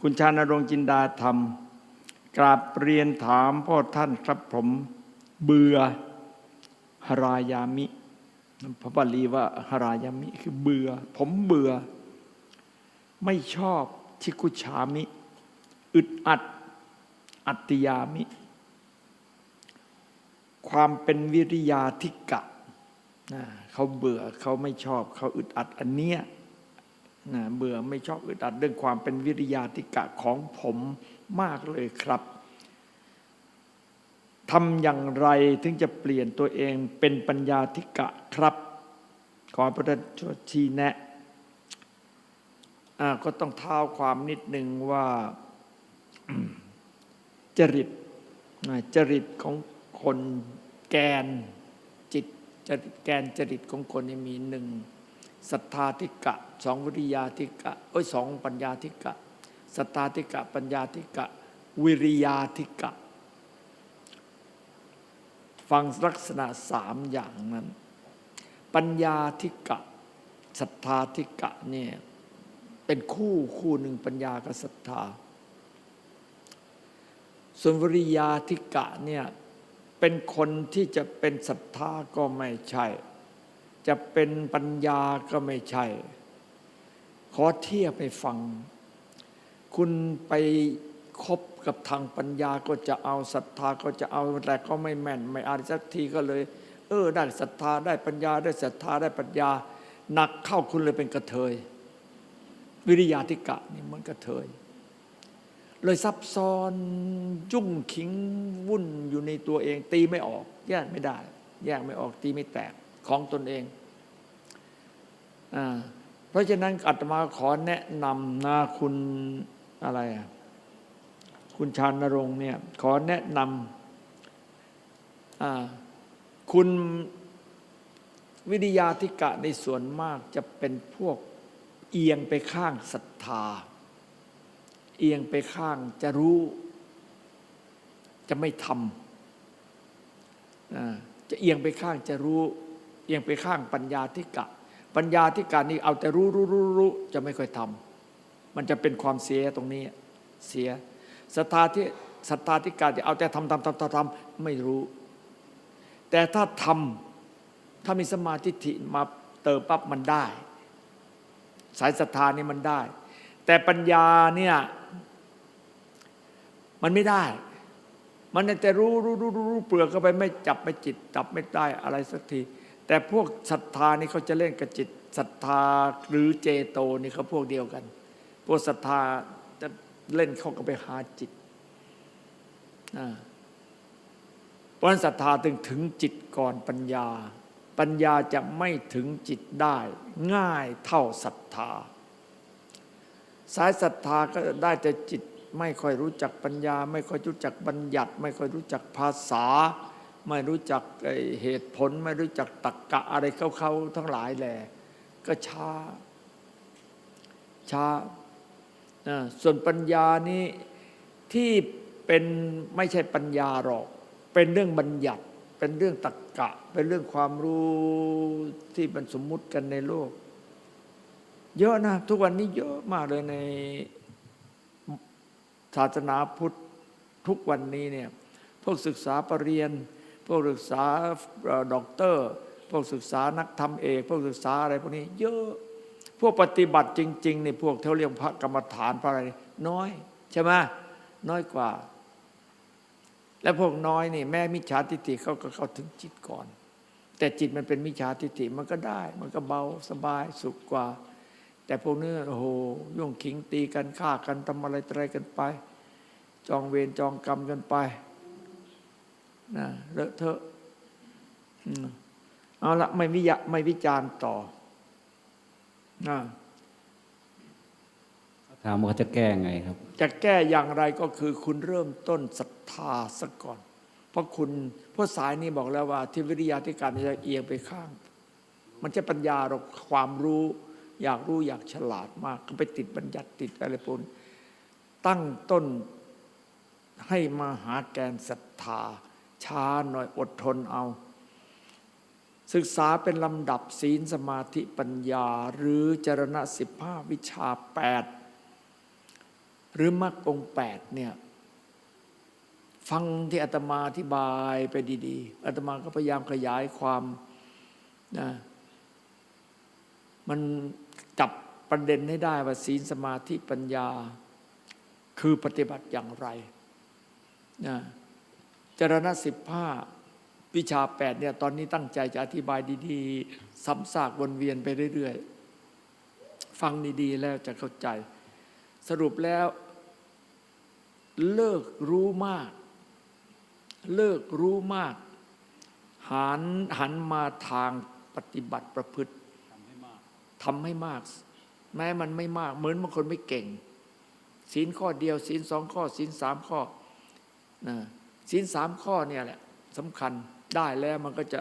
คุณชานรงค์จินดาธรรม กราบเรียนถามพ่อท่านครับผมเบื่อหรายามิพระบาลีว่าหรายามิคือเบื่อ ผมเบื่อ ไม่ชอบชิกุชามิ อึดอัด อัตติยามิ ความเป็นวิริยาธิกะนะเขาเบื่อเขาไม่ชอบ เขาอึดอัดอันเนี้ย นะเบื่อไม่ชอบอึดอัดเรื่องความเป็นวิริยาธิกะของผมมากเลยครับทำอย่างไรถึงจะเปลี่ยนตัวเองเป็นปัญญาธิกะครับ ขอพระท่านช่วยชี้แนะก็ต้องเท้าความนิดหนึ่งว่าจริตจริตของคนแกนจิตจริตแกนจริตของคนมีหนึ่ง ศรัทธาธิกะสองวิริยาธิกะเอ้ยสองปัญญาธิกะศรัทธาธิกะ ปัญญาธิกะ วิริยาธิกะ ฟังลักษณะสามอย่างนั้น ปัญญาธิกะศรัทธาธิกะเนี่ยเป็นคู่คู่หนึ่งปัญญากับศรัทธาส่วนวิริยาธิกะเนี่ยเป็นคนที่จะเป็นศรัทธาก็ไม่ใช่ จะเป็นปัญญาก็ไม่ใช่ ขอเทียบให้ฟัง คุณไปคบกับทางปัญญาก็จะเอาศรัทธาก็จะเอาแต่ก็ไม่แม่น ไม่อานสักทีก็เลย เออ ได้ศรัทธาได้ปัญญาได้ศรัทธาได้ปัญญา หนักเข้าคุณเลยเป็นกระเทย วิริยาธิกะนี่มันกระเทย เลยซับซ้อนยุ่งขิงวุ่นอยู่ในตัวเอง ตีไม่ออก แยกไม่ได้ แยกไม่ออกตีไม่แตก ของตนเองอเพราะฉะนั้นอาตมาขอแนะนำนะคุณอะไรคุณชานรงค์เนี่ย ขอแนะนำคุณวิทยาธิกะในส่วนมากจะเป็นพวกเอียงไปข้างศรัทธา เอียงไปข้างจะรู้ จะไม่ทำจะเอียงไปข้างจะรู้ เอียงไปข้างปัญญาธิกะ ปัญญาธิกะนี่เอาแต่รู้รู้รู้รู้จะไม่ค่อยทำมันจะเป็นความเสียตรงนี้เสียศรัทธาที่ศรัทธาธิกะที่เอาแต่ทำทำทำทำทำไม่รู้ แต่ถ้าทำถ้ามีสมาธิิมาเติมปั๊บมันได้ สายศรัทธานี่มันได้ แต่ปัญญาเนี่ยมันไม่ได้ มันแต่รู้รู้รู้รู้เปลือกเข้าไปไม่จับไม่จิตจับไม่ได้อะไรสักที แต่พวกศรัทธานี่เขาจะเล่นกับจิตศรัทธาหรือเจโตนี่เขาพวกเดียวกัน พวกศรัทธาจะเล่นเข้าก็ไปหาจิตเพราะศรัทธาถึงถึงจิตก่อนปัญญา ปัญญาจะไม่ถึงจิตได้ ง่ายเท่าศรัทธา สายศรัทธาก็ได้แต่จิตไม่ค่อยรู้จักปัญญา ไม่ค่อยรู้จักบัญญัติ ไม่ค่อยรู้จักภาษา ไม่รู้จักเหตุผล ไม่รู้จักตรกกะอะไรเขาๆทั้งหลายแหละก็ช้า ช้า ส่วนปัญญานี้ที่เป็นไม่ใช่ปัญญาหรอก เป็นเรื่องบัญญัติ เป็นเรื่องตรกกะ เป็นเรื่องความรู้ที่มันสมมุติกันในโลก เยอะนะ ทุกวันนี้เยอะมากเลยในศาสนาพุทธทุกวันนี้เนี่ยพวกศึกษาปรริญญา พวกศึกษาด็อกเตอร์ พวกศึกษานักธรรมเอก พวกศึกษาอะไรพวกนี้ เยอะพวกปฏิบัติจริงๆนี่พวกเท่าเรียกพระกรรมฐานพระอะไรน้อย ใช่ไหมน้อยกว่า และพวกน้อยนี่ แม่มิจฉาทิฏฐิเขาก็เข้าถึงจิตก่อน แต่จิตมันเป็นมิจฉาทิฏฐิมันก็ได้ มันก็เบาสบายสุขกว่า แต่พวกเนี้อโอ้โหยุ่งขิงตีกันฆ่ากันทำอะไรอะไรกันไป จองเวรจองกรรมกันไป นะเลอะเทอะเอาละไม่วิยะไม่วิจารณ์ต่อนะถามว่าจะแก้ไงครับ จะแก้อย่างไรก็คือคุณเริ่มต้นศรัทธาซะก่อน เพราะคุณเพราะสายนี้บอกแล้วว่าที่วิริยาธิการจะเอียงไปข้าง มันจะปัญญาเราความรู้ อยากรู้อยากฉลาดมากก็ไปติดบัญญัติติดอะไรปนตั้งต้นให้มาหาแกนศรัทธา ช้าหน่อยอดทนเอา ศึกษาเป็นลำดับศีลสมาธิปัญญา หรือจรณะสิบห้าวิชาแปดหรือมรรคองแปดเนี่ยฟังที่อาตมาอธิบายไปดีๆอาตมาก็พยายามขยายความนะมันจับประเด็นให้ได้ว่าศีลสมาธิปัญญา คือปฏิบัติอย่างไรนะ จรณะสิบห้าวิชาแปดเนี่ยตอนนี้ตั้งใจจะอธิบายดีๆซ้ำซากวนเวียนไปเรื่อยๆ ฟังดีๆแล้วจะเข้าใจ สรุปแล้ว เลิกรู้มาก เลิกรู้มาก หันหันมาทางปฏิบัติประพฤติทำให้มาก แม้มันไม่มาก เหมือนบางคนไม่เก่งศีลข้อเดียวศีลสองข้อศีลสามข้อนะ ศีลสามข้อเนี่ยแหละสำคัญได้แล้วมันก็จะ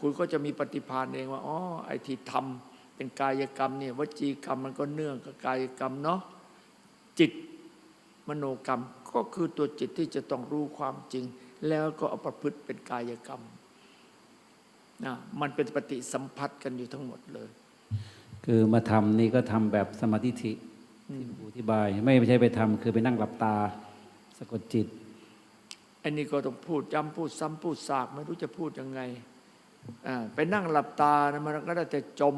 คุณก็จะมีปฏิภาณเองว่าอ๋อไอ้ที่ทำเป็นกายกรรมเนี่ยวจีกรรมมันก็เนื่องกับกายกรรมเนาะจิตมโนกรรมก็คือตัวจิตที่จะต้องรู้ความจริง แล้วก็เอาประพฤติเป็นกายกรรมนะมันเป็นปฏิสัมพัทธ์กันอยู่ทั้งหมดเลย คือมาทำนี่ก็ทำแบบสมาธิที่ครูอธิบาย ไม่ใช่ไปทำคือไปนั่งหลับตา สะกดจิต อันนี้ก็ต้องพูดย้ำพูดซ้ำพูดซากไม่รู้จะพูดยังไงไปนั่งหลับตานะมันก็ได้แต่จม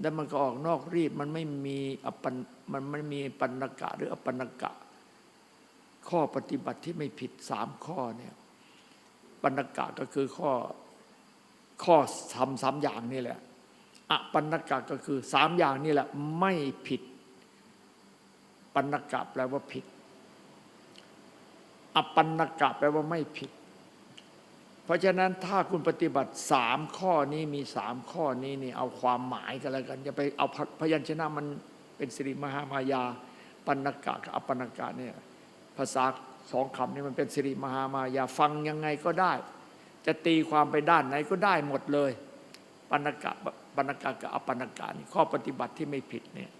แล้วมันก็ออกนอกรีดมันไม่มีอปันมันไม่มีปันกะหรืออปันกะ ข้อปฏิบัติที่ไม่ผิดสามข้อเนี่ยปันกะก็คือข้อข้อทำสามอย่างนี่แหละอปันกะก็คือสามอย่างนี่แหละ ไม่ผิดปันกะแปลว่าผิด อปันนกะแปลว่าไม่ผิด เพราะฉะนั้นถ้าคุณปฏิบัติสามข้อนี้มีสามข้อนี้นี่เอาความหมายกันแล้วกันอย่าไปเอาพพยัญชนะมันเป็นสิริมหามายา ปันนกะกับอปันนกะเนี่ยภาษาสองคำนี้มันเป็นสิริมหามายาฟังยังไงก็ได้ จะตีความไปด้านไหนก็ได้หมดเลย ปันนกะปันนกะกับอปันนกะนี่ข้อปฏิบัติที่ไม่ผิดเนี่ย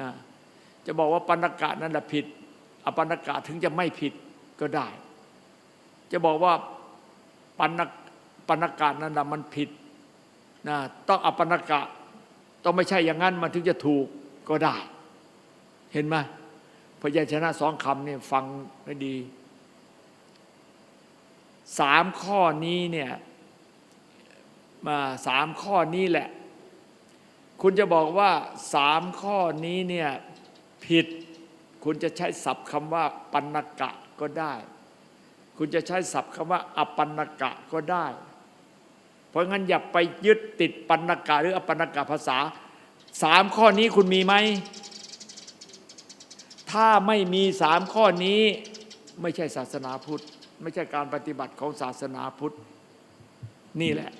นะจะบอกว่าปันนกะนั่นแหละผิด อปันนกะถึงจะไม่ผิด ก็ได้ จะบอกว่าปันปันกะนั้นนะมันผิดนะต้องอปนกะ ต้องไม่ใช่อย่างนั้นมันถึงจะถูกก็ได้ เห็นไหมพยัญชนะสองคำเนี่ยฟังให้ดีสามข้อนี้เนี่ยมาสามข้อนี้แหละ คุณจะบอกว่าสามข้อนี้เนี่ยผิด คุณจะใช้ศัพท์คำว่าปันกะ ก็ได้ คุณจะใช้ศัพท์คำว่าอปันนกะก็ได้ เพราะงั้นอย่าไปยึดติดปันนกะหรืออปันนกะภาษาสามข้อนี้คุณมีไหม ถ้าไม่มีสามข้อนี้ไม่ใช่ศาสนาพุทธ ไม่ใช่การปฏิบัติของศาสนาพุทธ นี่แหละ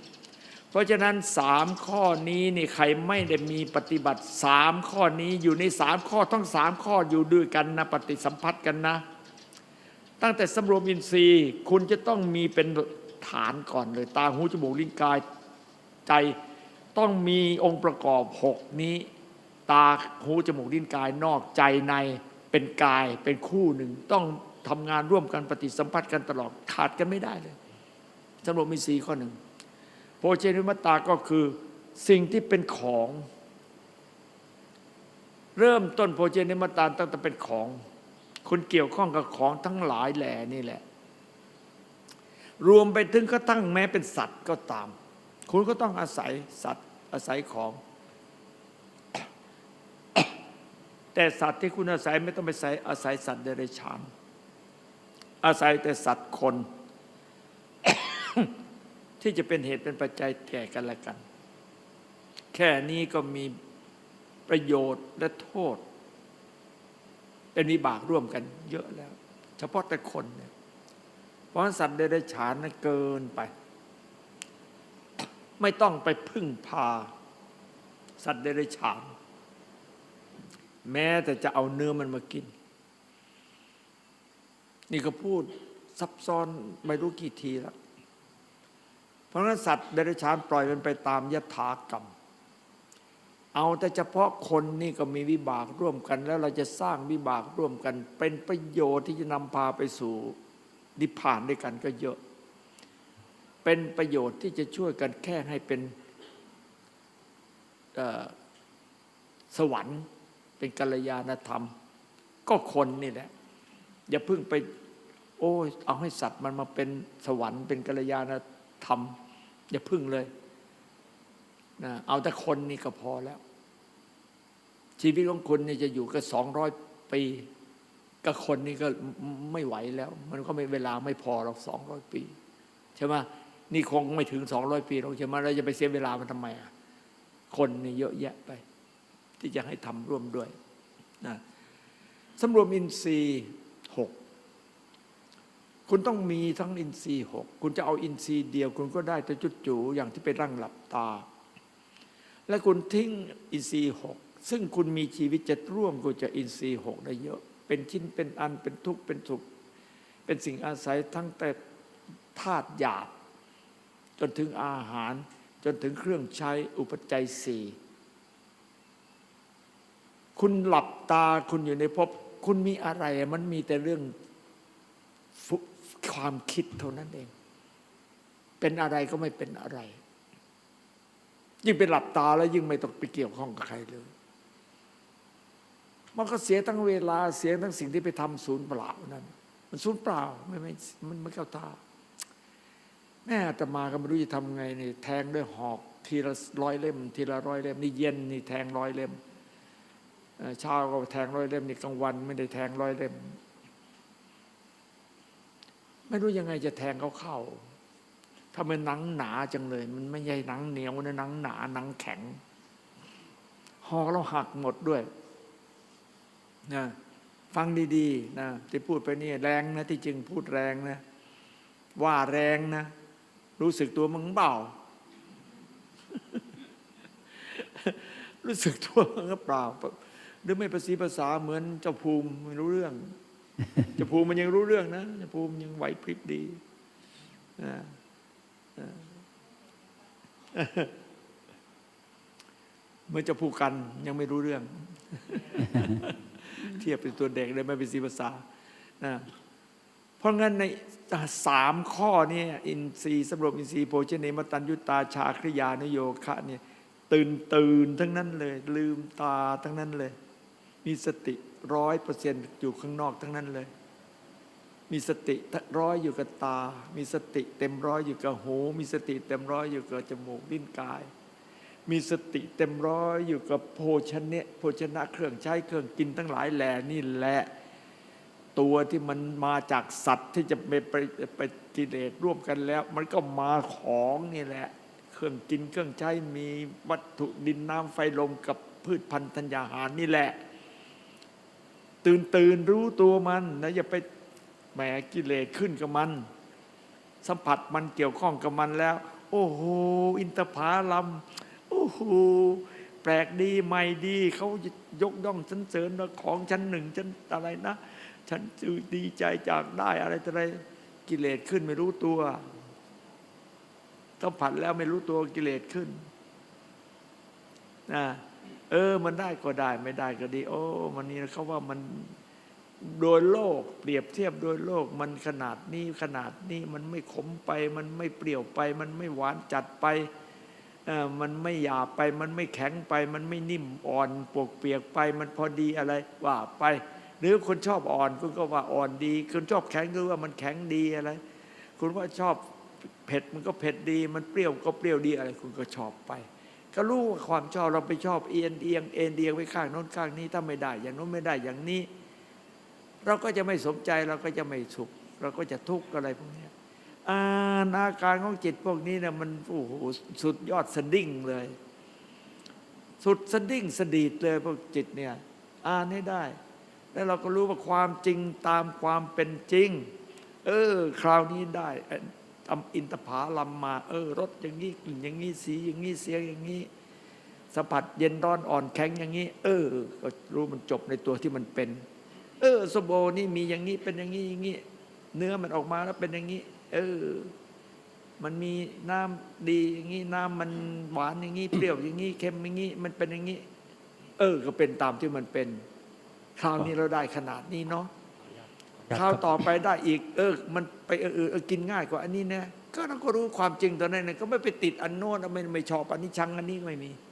เพราะฉะนั้นสามข้อนี้นี่ใครไม่ได้มีปฏิบัติสามข้อนี้อยู่ในสามข้อทั้งสามข้ออยู่ด้วยกันนะปฏิสัมพัทธ์กันนะ ตั้งแต่สำรวมอินทรีย์ คุณจะต้องมีเป็นฐานก่อนเลย ตาหูจมูกลิ้นกายใจต้องมีองค์ประกอบหกนี้ ตาหูจมูกลิ้นกายนอกใจในเป็นกายเป็นคู่หนึ่ง ต้องทำงานร่วมกันปฏิสัมพัทธ์กันตลอดขาดกันไม่ได้เลยสำรวมอินทรีย์ข้อหนึ่งโภชนิมัตตาก็คือสิ่งที่เป็นของ เริ่มต้นโภชนิมัตตาตั้งแต่เป็นของ คุณเกี่ยวข้องกับของทั้งหลายแหล่นี่แหละ รวมไปถึงกระทั่งแม้เป็นสัตว์ก็ตาม คุณก็ต้องอาศัยสัตว์อาศัยของ แต่สัตว์ที่คุณอาศัยไม่ต้องไปใส่อาศัยสัตว์เดรัจฉาน อาศัยแต่สัตว์คน ที่จะเป็นเหตุเป็นปัจจัยแก่กันและกัน แค่นี้ก็มีประโยชน์และโทษ เป็นวิบากร่วมกันเยอะแล้ว เฉพาะแต่คนเนี่ยเพราะสัตว์เดรัจฉานนั้นเกินไป ไม่ต้องไปพึ่งพา สัตว์เดรัจฉาน แม้แต่จะเอาเนื้อมันมากิน นี่ก็พูดซับซ้อนไม่รู้กี่ทีแล้วเพราะฉะนั้นสัตว์เดรัจฉานปล่อยมันไปตามยถากรรม เอาแต่เฉพาะคนนี่ก็มีวิบากร่วมกัน แล้วเราจะสร้างวิบากร่วมกัน เป็นประโยชน์ที่จะนำพาไปสู่นิพพานด้วยกันก็เยอะ เป็นประโยชน์ที่จะช่วยกันแค่ให้เป็นสวรรค์เป็นกัลยาณธรรม ก็คนนี่แหละ อย่าเพิ่งไป โอ้ยเอาให้สัตว์มันมาเป็นสวรรค์เป็นกัลยาณธรรม อย่าพึ่งเลย นะเอาแต่คนนี่ก็พอแล้ว ชีวิตของคนนี่จะอยู่ก็สองร้อยปีกับคนนี่ก็ไม่ไหวแล้ว มันก็ไม่เวลาไม่พอหรอกสองร้อยปีใช่ไหมนี่คงไม่ถึงสองร้อยปีหรอกใช่ไหมเราจะไปเสียเวลามันทำไมอะคนนี่เยอะแยะไป ที่จะให้ทำร่วมด้วยนะสำรวมอินทรีย์หกคุณต้องมีทั้งอินทรีย์หกคุณจะเอาอินทรีย์เดียว คุณก็ได้แต่จุดจูอย่างที่ไปร่างหลับตา และคุณทิ้งอินทรีย์หกซึ่งคุณมีชีวิตจะร่วมคุณจะอินทรีย์หกได้เยอะ เป็นชิ้นเป็นอันเป็นทุกข์เป็นสุข เป็นสิ่งอาศัยทั้งแต่ธาตุหยาบ จนถึงอาหาร จนถึงเครื่องใช้อุปจัยสี่คุณหลับตาคุณอยู่ในภพคุณมีอะไร มันมีแต่เรื่องความคิดเท่านั้นเอง เป็นอะไรก็ไม่เป็นอะไร ยิ่งเป็นหลับตาแล้วยิ่งไม่ต้องไปเกี่ยวข้องกับใครเลย มันก็เสียทั้งเวลาเสียทั้งสิ่งที่ไปทำศูนย์เปล่านั่นมันศูนย์เปล่าไม่ไม่มันไม่เข้าท่าแม่อาตมาก็ไม่รู้จะทำไงนี่แทงด้วยหอกทีละร้อยเล่ม ทีละร้อยเล่ม นี่เย็นนี่แทงร้อยเล่มเช้าก็แทงร้อยเล่มนี่กลางวัน ไม่ได้แทงร้อยเล่ม ไม่รู้ยังไงจะแทงเขาเข้า ถ้ามันหนังหนาจังเลย มันไม่ใช่หนังเหนียวนะหนังหนาหนังแข็งหอกเราหักหมดด้วยนะฟังดีๆนะที่พูดไปนี่แรงนะที่จริงพูดแรงนะ ว่าแรงนะ รู้สึกตัวมึงเปล่ารู้สึกตัวมึงเปล่าหรือไม่ภาษีภาษาเหมือนเจ้าภูมิไม่รู้เรื่องเจ้าภูมิมันยังรู้เรื่องนะเจ้าภูมิยังไหวพริบดีนะนะ เมื่อจ้าผู้กันยังไม่รู้เรื่อง เทียบเป็นตัวเด็กเลยไม่เป็นสีภาษานะเพราะงั้นในสามข้อนี้อินทรีย์สำรวมอินทรีย์โภชเนมตัญยุตาชาคริยานโยคะเนี่ยตื่นตื่นทั้งนั้นเลย ลืมตาทั้งนั้นเลย มีสติร้อยเปอร์เซ็นต์อยู่ข้างนอกทั้งนั้นเลย มีสติร้อยอยู่กับตา มีสติเต็มร้อยอยู่กับหู มีสติเต็มร้อยอยู่กับจมูกลิ้นกาย มีสติเต็มร้อยอยู่กับโภชเนะโภชนะเครื่องใช้เครื่องกินทั้งหลายแหล่นี่แหละตัวที่มันมาจากสัตว์ที่จะไปไปไปกิเลสร่วมกันแล้ว มันก็มาของนี่แหละ เครื่องกินเครื่องใช้มีวัตถุดินน้ำไฟลมกับพืชพันธุ์ธัญญาหารนี่แหละ ตื่นตื่นรู้ตัวมันนะอย่าไป มกิเลสขึ้นกับมัน สัมผัสมันเกี่ยวข้องกับมันแล้ว โอ้โหอินทผาลัมโอ้โหแปลกดีใหม่ดีเขายกย่องฉันเสริญว่าของฉันหนึ่งฉันอะไรนะ ฉันจดีใจจากได้อะไรต่ออะไรกิเลสขึ้นไม่รู้ตัวสัมผัสแล้วไม่รู้ตัวกิเลสขึ้นนะเออ มันได้ก็ได้ ไม่ได้ก็ดี โอ้ มันนี่เขาว่ามัน โดยโลก เปรียบเทียบโดยโลกมันขนาดนี้ขนาดนี้มันไม่ขมไป มันไม่เปรี้ยวไป มันไม่หวานจัดไปมันไม่หยาบไป มันไม่แข็งไป มันไม่นิ่มอ่อนปวกเปียกไป มันพอดีอะไรว่าไป หรือคนชอบอ่อนคุณก็ว่าอ่อนดีคนชอบแข็งก็ว่ามันแข็งดีอะไร คุณว่าชอบเผ็ดมันก็เผ็ดดี มันเปรี้ยวก็เปรี้ยวดีอะไร คุณก็ชอบไป ก็รู้ว่าความชอบเราไปชอบเอียงเอียงเอ็นเอียงไปข้างโน้นข้างนี้ถ้าไม่ได้ อย่างโน้นไม่ได้อย่างนี้ เราก็จะไม่สมใจเราก็จะไม่สุข เราก็จะทุกข์อะไรพวกนี้อ่านอาการของจิตพวกนี้เนี่ยมันโอ้โหสุดยอดสดิ้งเลย สุดสดิ้งสดีดเลยพวกจิตเนี่ยอ่านให้ได้ แล้วเราก็รู้ว่าความจริงตามความเป็นจริง เออ คราวนี้ได้ทำอินทผาลัมมา เออรสอย่างนี้กลิ่นอย่างนี้สีอย่างนี้เสียงอย่างนี้สัมผัสเย็นร้อนอ่อนแข็งอย่างนี้ เออ ก็รู้มันจบในตัวที่มันเป็น เออสมโบนี่มีอย่างนี้เป็นอย่างนี้อย่างนี้เนื้อมันออกมาแล้วเป็นอย่างนี้ เออ มันมีน้ำดีอย่างนี้น้ำมันหวานอย่างนี้เปรี้ยวอย่างนี้เค็มอย่างนี้มันเป็นอย่างนี้ เออ ก็เป็นตามที่มันเป็น คราวนี้เราได้ขนาดนี้เนาะคราวต่อไปได้อีก เออ มันไปเออเออเออกินง่ายกว่าอันนี้นะก็เราก็รู้ความจริงตอนนั้นนะก็ไม่ไปติดอันโน้นไม่ไม่ชอบอันนี้ชังอันนี้ไม่มีเ